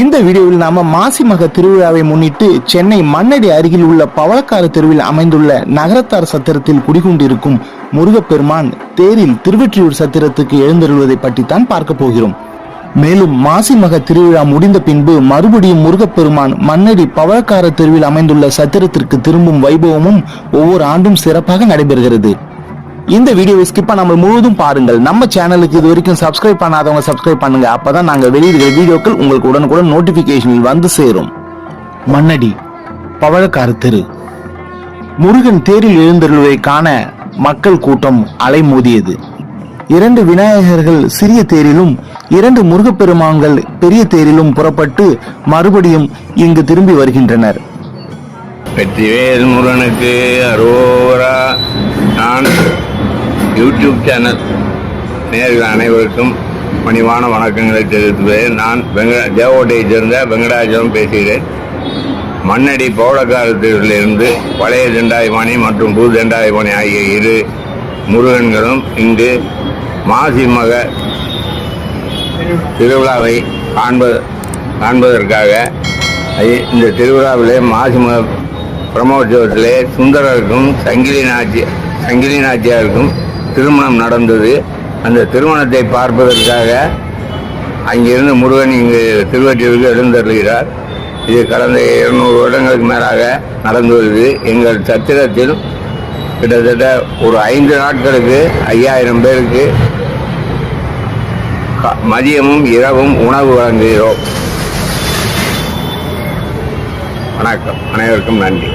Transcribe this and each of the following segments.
இந்த வீடியோவில் நாம மாசி மக திருவிழாவை முன்னிட்டு சென்னை மண்ணடி அருகில் உள்ள பவளக்கார தெருவில் அமைந்துள்ள நகரத்தார் சத்திரத்தில் குடிகொண்டிருக்கும் முருகப்பெருமான் தேரில் திருவெற்றியூர் சத்திரத்துக்கு எழுந்தருள்வதை பற்றித்தான் பார்க்க போகிறோம். மேலும் மாசி மக திருவிழா முடிந்த பின்பு மறுபடியும் முருகப்பெருமான் மண்ணடி பவளக்கார தெருவில் அமைந்துள்ள சத்திரத்திற்கு திரும்பும் வைபவமும் ஒவ்வொரு ஆண்டும் சிறப்பாக நடைபெறுகிறது. இந்த வீடியோவை ஸ்கிப் பண்ணாமல் முழுவதும் பாருங்கள். நம்ம சேனலுக்கு இது வரைக்கும் சப்ஸ்கிரைப் பண்ணாதவங்க சப்ஸ்கிரைப் பண்ணுங்க. அப்பதான் நாங்க வெளியிடுகிற வீடியோக்கள் உங்களுக்கு உடனுக்குடன் நோட்டிபிகேஷனில் வந்து சேரும். மண்ணடி பவழக்கார தெரு. முருகன் தேரில் எழுந்தருள்வதை காண மக்கள் கூட்டம் அலைமோதியது. இரண்டு விநாயகர்கள் சிறிய தேரிலும் இரண்டு முருகப்பெருமான்கள் பெரிய தேரிலும் புறப்பட்டு மறுபடியும் இங்கு திரும்பி வருகின்றனர். வெற்றிவேல் முருகனுக்கு அரோரா நான் யூடியூப் சேனல் நேர்கள் அனைவருக்கும் பணிவான வணக்கங்களை தெரிவித்துள்ளேன் நான் வெங்க தேவோட்டையைச் சேர்ந்த வெங்கடாச்சலம் பேசுகிறேன். மண்ணடி பௌடக்காரத்திலிருந்து பழைய தண்டாயுமானி மற்றும் புது தண்டாயுமானி ஆகிய இரு முருகன்களும் இங்கு மாசி மக திருவிழாவை காண்ப காண்பதற்காக இந்த திருவிழாவிலே மாசி மக பிரம்மோற்சவத்திலே சுந்தரருக்கும் சங்கிலி நாச்சி சங்கிலி நாச்சியாருக்கும் திருமணம் நடந்தது. அந்த திருமணத்தை பார்ப்பதற்காக அங்கிருந்து முருகன் இங்கு திருவற்றியூருக்கு எழுந்தருகிறார் இது கடந்த இருநூறு வருடங்களுக்கு மேலாக நடந்து வருது. எங்கள் சத்திரத்தில் கிட்டத்தட்ட ஒரு ஐந்து நாட்களுக்கு ஐயாயிரம் பேருக்கு மதியமும் இரவும் உணவு வழங்குகிறோம். வணக்கம். அனைவருக்கும் நன்றி.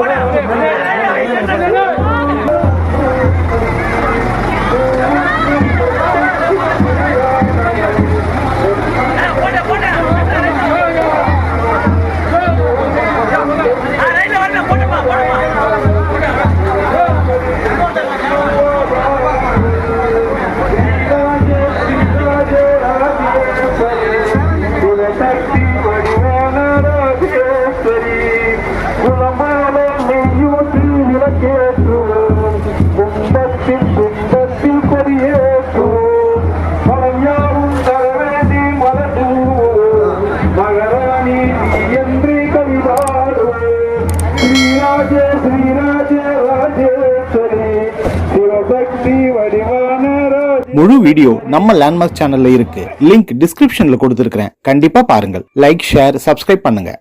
¡Fuera, fuera, fuera! முழு வீடியோ நம்ம லேண்ட்மார்க் சேனல்ல இருக்கு. லிங்க் டிஸ்கிரிப்ஷன்ல கொடுத்துருக்கேன் கண்டிப்பா பாருங்கள். லைக் ஷேர் சப்ஸ்கிரைப் பண்ணுங்க.